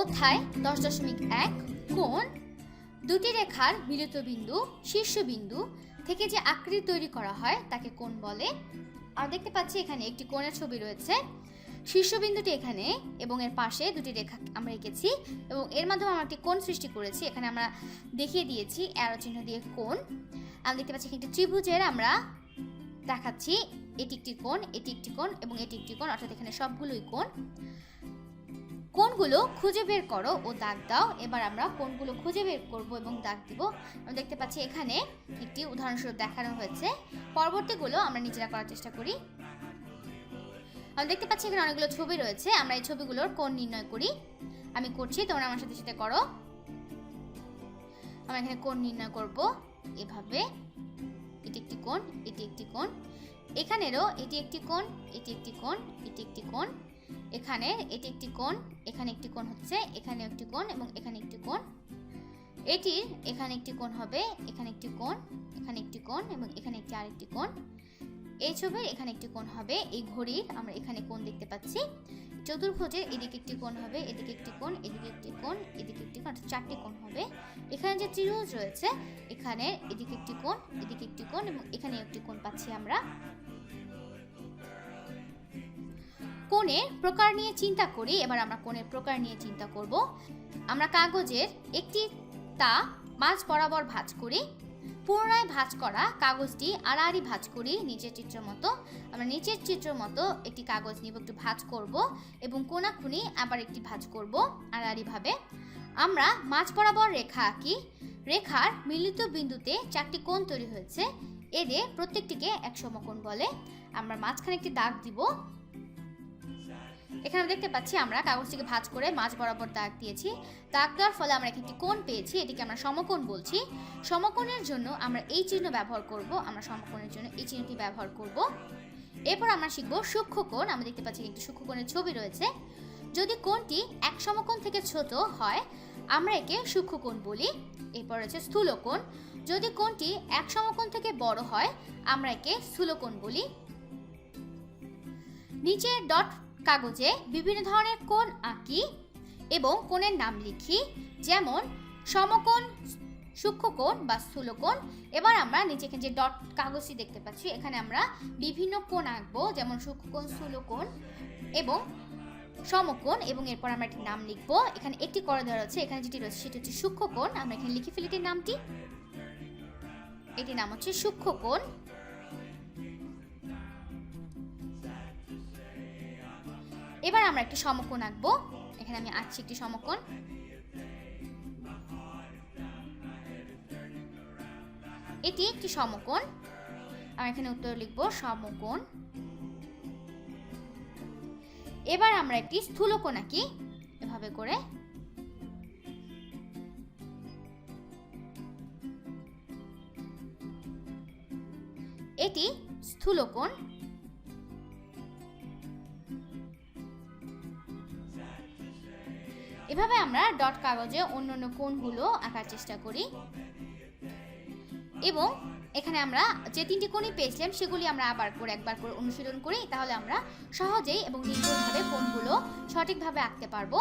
অধ্যায় দশ দশমিক এক, কোণ। দুটি রেখার মিলিত বিন্দু শীর্ষবিন্দু থেকে যে আকৃতি তৈরি করা হয় তাকে কোণ বলে। আর দেখতে পাচ্ছি এখানে একটি কোণের ছবি রয়েছে। শীর্ষবিন্দুটি এখানে এবং এর পাশে দুটি রেখা আমরা এঁকেছি এবং এর মাধ্যমে আমরা একটি কোণ সৃষ্টি করেছি। এখানে আমরা দেখিয়ে দিয়েছি অ্যারো চিহ্ন দিয়ে কোণ। আমরা দেখতে পাচ্ছি একটি ত্রিভুজের আমরা দেখাচ্ছি এটি একটি কোণ, এটি একটি কোণ এবং এটি একটি কোণ, অর্থাৎ এখানে সবগুলোই কোণ। কোনগুলো খুঁজে বের করো ও দাগ দাও। এবার আমরা কোনগুলো খুঁজে বের করব এবং দাগ দিব। আমরা দেখতে পাচ্ছি এখানে একটি উদাহরণস্বরূপ দেখানো হয়েছে। পরবর্তীগুলো আমরা নিজেরা করার চেষ্টা করি। আমরা দেখতে পাচ্ছি এখানে অনেকগুলো ছবি রয়েছে। আমরা এই ছবিগুলোর কোন নির্ণয় করি। আমি করছি, তোমরা আমার সাথে সাথে করো। আমরা এখানে কোন নির্ণয় করব এভাবে। এটি একটি কোণ, এটি একটি কোণ। এখানেরও এটি একটি কোণ, এটি একটি কোণ, এটি একটি কোণ। এখানে এটি একটি কোণ, এখানে একটি কোণ হচ্ছে, এখানে একটি কোণ এবং এখানে একটি কোণ। এটির এখানে একটি কোণ হবে, এখানে একটি কোণ, এখানে একটি কোণ এবং এখানে একটি আরেকটি কোণ। এই ছবির এখানে একটি কোণ হবে, এই ঘড়ির আমরা এখানে কোণ দেখতে পাচ্ছি। চতুর্ভুজের এদিকে একটি কোণ হবে, এদিকে একটি কোণ, এদিকে একটি কোণ, এদিকে একটি কোণ, অর্থাৎ চারটি কোণ হবে। এখানে যে ত্রিভুজ রয়েছে, এখানে এদিকে একটি কোণ, এদিকে একটি কোণ এবং এখানে একটি কোণ পাচ্ছি আমরা। কোণের প্রকার নিয়ে চিন্তা করি, এবার আমরা কোণের প্রকার নিয়ে চিন্তা করব। আমরা কাগজের একটি তা মাঝ বরাবর ভাঁজ করি, পুনরায় ভাঁজ করা কাগজটি আড়াআড়ি ভাঁজ করি নিচের চিত্র মতো। আমরা নিচের চিত্র মতো একটি কাগজ নিব, একটু ভাঁজ করব এবং কোনাকুনি আবার একটি ভাঁজ করব আড়াআড়িভাবে। আমরা মাঝ বরাবর রেখা আঁকি, রেখার মিলিত বিন্দুতে চারটি কোণ তৈরি হয়েছে, এদের প্রত্যেকটিকে এক সমকোণ বলে। আমরা মাঝখানে একটি দাগ দিব এখানে দেখতে পাচ্ছি আমরা কাগজটিকে ভাঁজ করে মাঝ বরাবর দাগ দিয়েছি। দাগ দেওয়ার ফলে আমরা একটি কোণ পেয়েছি, এটিকে আমরা সমকোণ বলছি। সমকোণের জন্য আমরা এই চিহ্ন ব্যবহার করব, আমরা সমকোণের জন্য এই চিহ্নটি ব্যবহার করব। এরপর আমরা শিখব সূক্ষ্ম কোণ, আমরা দেখতে পাচ্ছি একটি সূক্ষ্ম কোণের ছবি রয়েছে। যদি কোণটি এক সমকোণ থেকে ছোট হয়, আমরা একে সূক্ষ্ম কোণ বলি। এরপর রয়েছে স্থূল কোণ। যদি কোণটি এক সমকোণ থেকে বড় হয়, আমরা একে স্থূল কোণ বলি। নিচে ডট কাগজে বিভিন্ন ধরনের কোণ আঁকি এবং কোণের নাম লিখি, যেমন সমকোণ, সূক্ষ্মকোণ বা স্থূলকোণ। এবার আমরা নিচে এখানে যে ডট কাগজটি দেখতে পাচ্ছি, এখানে আমরা বিভিন্ন কোণ আঁকবো, যেমন সূক্ষ্মকোণ, স্থূলকোণ এবং সমকোণ এবং এরপর আমরা একটি নাম লিখব। এখানে একটি করে দেওয়া রয়েছে, এখানে যেটি রয়েছে সেটি হচ্ছে সূক্ষ্মকোণ। আমরা এখানে লিখে ফেলি নামটি। এটির নাম হচ্ছে সূক্ষ্মকোণ। এবার আমরা একটি সমকোণ আঁকবো। এখানে আমি আঁকছি একটি সমকোণ। এটি একটি সমকোণ। আমরা এখানে উত্তর লিখব, সমকোণ। এবার আমরা একটি স্থূলকোণ আঁকি, এভাবে করে। এটি স্থূলকোণ। এভাবে আমরা ডট কাগজে অন্য অন্য কোণগুলো আঁকার চেষ্টা করি। এবং এখানে আমরা যে তিনটি কোণই পেয়েছিলাম, সেগুলি আমরা আবার করে, একবার করে অনুশীলন করি। তাহলে আমরা সহজেই এবং নির্ভুলভাবে কোণগুলো সঠিকভাবে আঁকতে পারব।